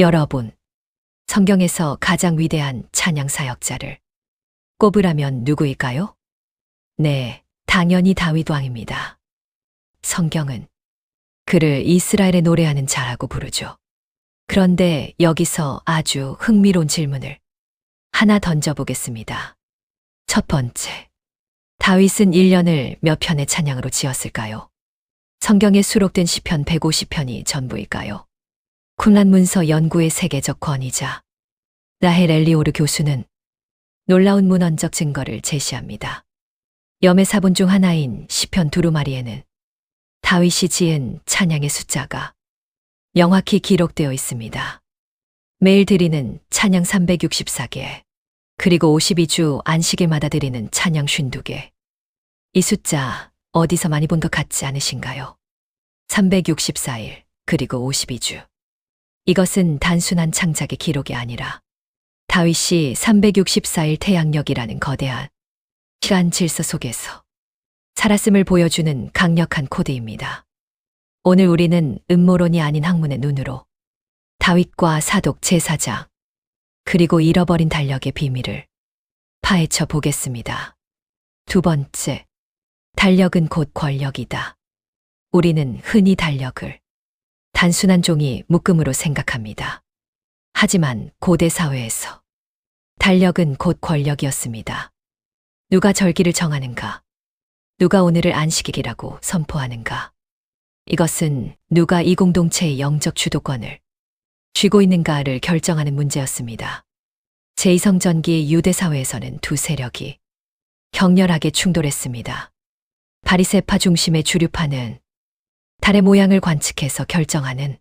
여러분, 성경에서 가장 위대한 찬양 사역자를 꼽으라면 누구일까요? 네, 당연히 다윗 왕입니다. 성경은 그를 이스라엘의 노래하는 자라고 부르죠. 그런데 여기서 아주 흥미로운 질문을 하나 던져보겠습니다. 첫 번째. 다윗은 1년을 몇 편의 찬양으로 지었을까요? 성경에 수록된 시편 150편이 전부일까요? 쿰란 문서 연구의 세계적 권위자 라헬 엘리오르 교수는 놀라운 문헌적 증거를 제시합니다. 염의 사본 중 하나인 시편 두루마리에는 다윗이 지은 찬양의 숫자가 명확히 기록되어 있습니다. 매일 드리는 찬양 364개, 그리고 52주 안식일마다 드리는 찬양 52개. 이 숫자 어디서 많이 본 것 같지 않으신가요? 364일, 그리고 52주. 이것은 단순한 창작의 기록이 아니라 다윗이 364일 태양력이라는 거대한 시간 질서 속에서 살았음을 보여주는 강력한 코드입니다. 오늘 우리는 음모론이 아닌 학문의 눈으로 다윗과 사독 제사장, 그리고 잃어버린 달력의 비밀을 파헤쳐 보겠습니다. 두 번째, 달력은 곧 권력이다. 우리는 흔히 달력을 단순한 종이 묶음으로 생각합니다. 하지만 고대 사회에서 달력은 곧 권력이었습니다. 누가 절기를 정하는가? 누가 오늘을 안식일이라고 선포하는가? 이것은 누가 이 공동체의 영적 주도권을 쥐고 있는가를 결정하는 문제였습니다. 제2성전기 유대 사회에서는 두 세력이 격렬하게 충돌했습니다. 바리세파 중심의 주류파는 달의 모양을 관측해서 결정하는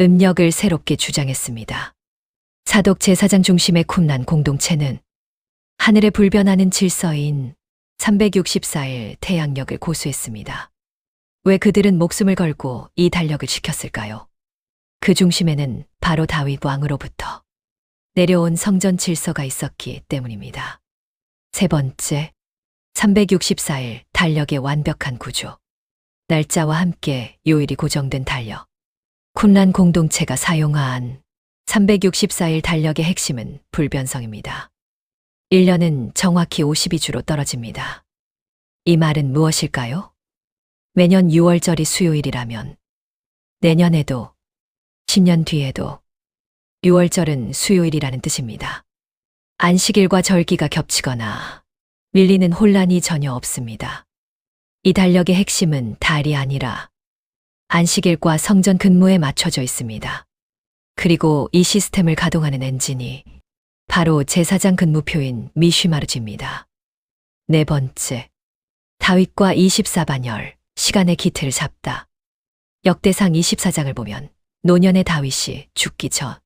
음력을 새롭게 주장했습니다. 사독 제사장 중심의 쿰난 공동체는 하늘에 불변하는 질서인 364일 태양력을 고수했습니다. 왜 그들은 목숨을 걸고 이 달력을 지켰을까요? 그 중심에는 바로 다윗 왕으로부터 내려온 성전 질서가 있었기 때문입니다. 세 번째, 364일 달력의 완벽한 구조. 날짜와 함께 요일이 고정된 달력. 쿰란 공동체가 사용한 364일 달력의 핵심은 불변성입니다. 1년은 정확히 52주로 떨어집니다. 이 말은 무엇일까요? 매년 6월절이 수요일이라면 내년에도 10년 뒤에도 6월절은 수요일이라는 뜻입니다. 안식일과 절기가 겹치거나 밀리는 혼란이 전혀 없습니다. 이 달력의 핵심은 달이 아니라 안식일과 성전 근무에 맞춰져 있습니다. 그리고 이 시스템을 가동하는 엔진이 바로 제사장 근무표인 미쉬마르지입니다. 네 번째, 다윗과 24반열, 시간의 기틀을 잡다. 역대상 24장을 보면 노년의 다윗이 죽기 전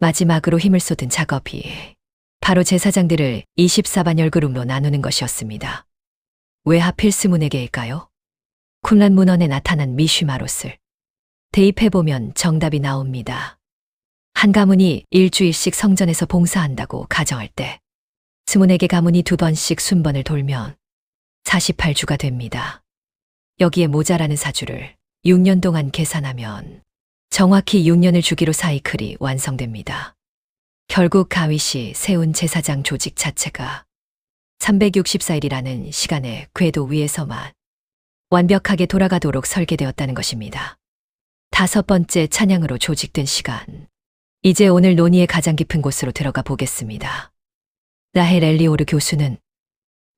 마지막으로 힘을 쏟은 작업이 바로 제사장들을 24반열 그룹로 나누는 것이었습니다. 왜 하필 스문에게일까요? 쿰란 문헌에 나타난 미쉬마롯을 대입해보면 정답이 나옵니다. 한 가문이 일주일씩 성전에서 봉사한다고 가정할 때 스문에게 가문이 두 번씩 순번을 돌면 48주가 됩니다. 여기에 모자라는 사주를 6년 동안 계산하면 정확히 6년을 주기로 사이클이 완성됩니다. 결국 가윗이 세운 제사장 조직 자체가 364일이라는 시간의 궤도 위에서만 완벽하게 돌아가도록 설계되었다는 것입니다. 다섯 번째 찬양으로 조직된 시간. 이제 오늘 논의의 가장 깊은 곳으로 들어가 보겠습니다. 라헬 엘리오르 교수는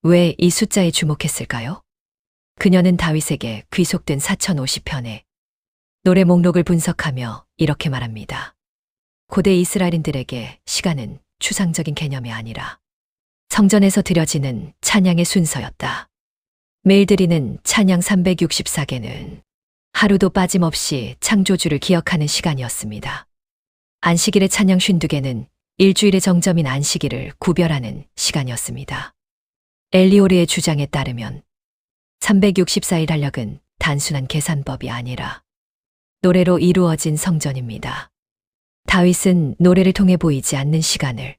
왜 이 숫자에 주목했을까요? 그녀는 다윗에게 귀속된 4050편의 노래 목록을 분석하며 이렇게 말합니다. 고대 이스라엘인들에게 시간은 추상적인 개념이 아니라 성전에서 드려지는 찬양의 순서였다. 매일 드리는 찬양 364개는 하루도 빠짐없이 창조주를 기억하는 시간이었습니다. 안식일의 찬양 52개는 일주일의 정점인 안식일을 구별하는 시간이었습니다. 엘리오르의 주장에 따르면 364일 달력은 단순한 계산법이 아니라 노래로 이루어진 성전입니다. 다윗은 노래를 통해 보이지 않는 시간을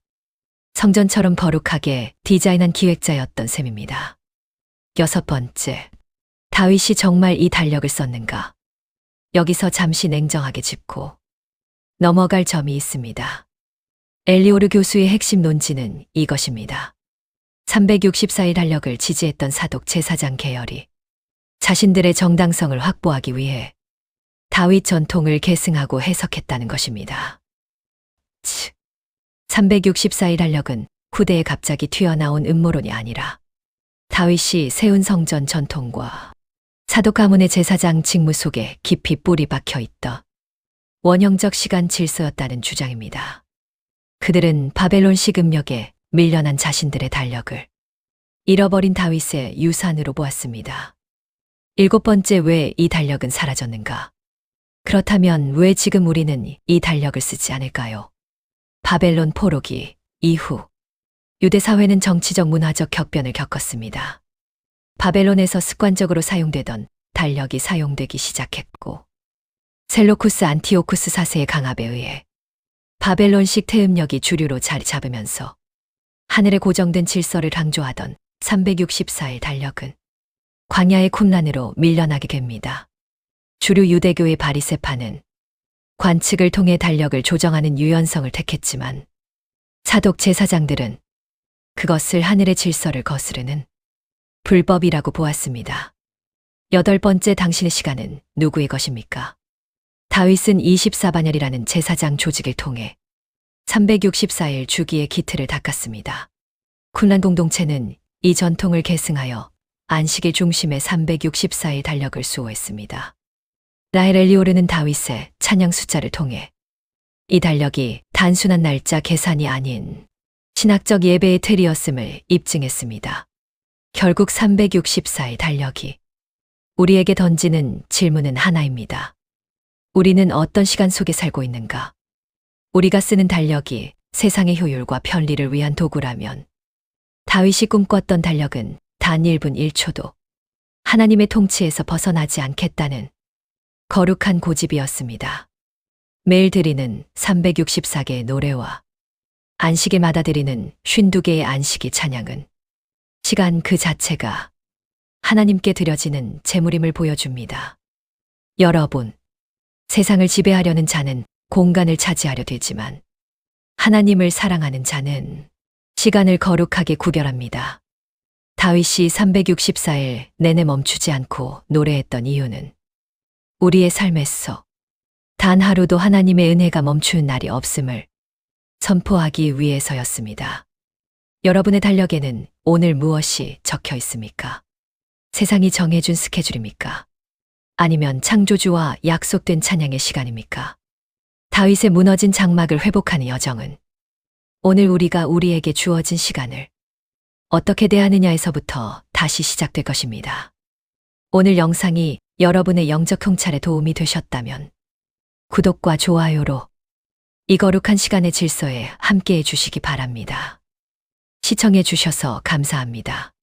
성전처럼 거룩하게 디자인한 기획자였던 셈입니다. 여섯 번째, 다윗이 정말 이 달력을 썼는가? 여기서 잠시 냉정하게 짚고 넘어갈 점이 있습니다. 엘리오르 교수의 핵심 논지는 이것입니다. 364일 달력을 지지했던 사독 제사장 계열이 자신들의 정당성을 확보하기 위해 다윗 전통을 계승하고 해석했다는 것입니다. 치. 364일 달력은 후대에 갑자기 튀어나온 음모론이 아니라 다윗이 세운 성전 전통과 사독 가문의 제사장 직무 속에 깊이 뿌리 박혀 있던 원형적 시간 질서였다는 주장입니다. 그들은 바벨론 시금력에 밀려난 자신들의 달력을 잃어버린 다윗의 유산으로 보았습니다. 일곱 번째 왜 이 달력은 사라졌는가? 그렇다면 왜 지금 우리는 이 달력을 쓰지 않을까요? 바벨론 포로기 이후 유대 사회는 정치적 문화적 격변을 겪었습니다. 바벨론에서 습관적으로 사용되던 달력이 사용되기 시작했고 셀로쿠스 안티오쿠스 사세의 강압에 의해 바벨론식 태음력이 주류로 자리 잡으면서 하늘에 고정된 질서를 강조하던 364일 달력은 광야의 쿰란으로 밀려나게 됩니다. 주류 유대교의 바리세파는 관측을 통해 달력을 조정하는 유연성을 택했지만 사독 제사장들은 그것을 하늘의 질서를 거스르는 불법이라고 보았습니다. 여덟 번째 당신의 시간은 누구의 것입니까? 다윗은 24반열이라는 제사장 조직을 통해 364일 주기의 기틀을 닦았습니다. 쿰란 공동체는 이 전통을 계승하여 안식의 중심에 364일 달력을 수호했습니다. 라헬 엘리오르는 다윗의 찬양 숫자를 통해 이 달력이 단순한 날짜 계산이 아닌 신학적 예배의 틀이었음을 입증했습니다. 결국 364의 달력이 우리에게 던지는 질문은 하나입니다. 우리는 어떤 시간 속에 살고 있는가? 우리가 쓰는 달력이 세상의 효율과 편리를 위한 도구라면 다윗이 꿈꿨던 달력은 단 1분 1초도 하나님의 통치에서 벗어나지 않겠다는 거룩한 고집이었습니다. 매일 드리는 364개의 노래와 안식일마다 드리는 52개의 안식이 찬양은 시간 그 자체가 하나님께 드려지는 제물임을 보여줍니다. 여러분, 세상을 지배하려는 자는 공간을 차지하려 되지만 하나님을 사랑하는 자는 시간을 거룩하게 구별합니다. 다윗이 364일 내내 멈추지 않고 노래했던 이유는 우리의 삶에서 단 하루도 하나님의 은혜가 멈추는 날이 없음을 선포하기 위해서였습니다. 여러분의 달력에는 오늘 무엇이 적혀 있습니까? 세상이 정해준 스케줄입니까? 아니면 창조주와 약속된 찬양의 시간입니까? 다윗의 무너진 장막을 회복하는 여정은 오늘 우리가 우리에게 주어진 시간을 어떻게 대하느냐에서부터 다시 시작될 것입니다. 오늘 영상이 여러분의 영적 통찰에 도움이 되셨다면 구독과 좋아요로 이 거룩한 시간의 질서에 함께 해 주시기 바랍니다. 시청해 주셔서 감사합니다.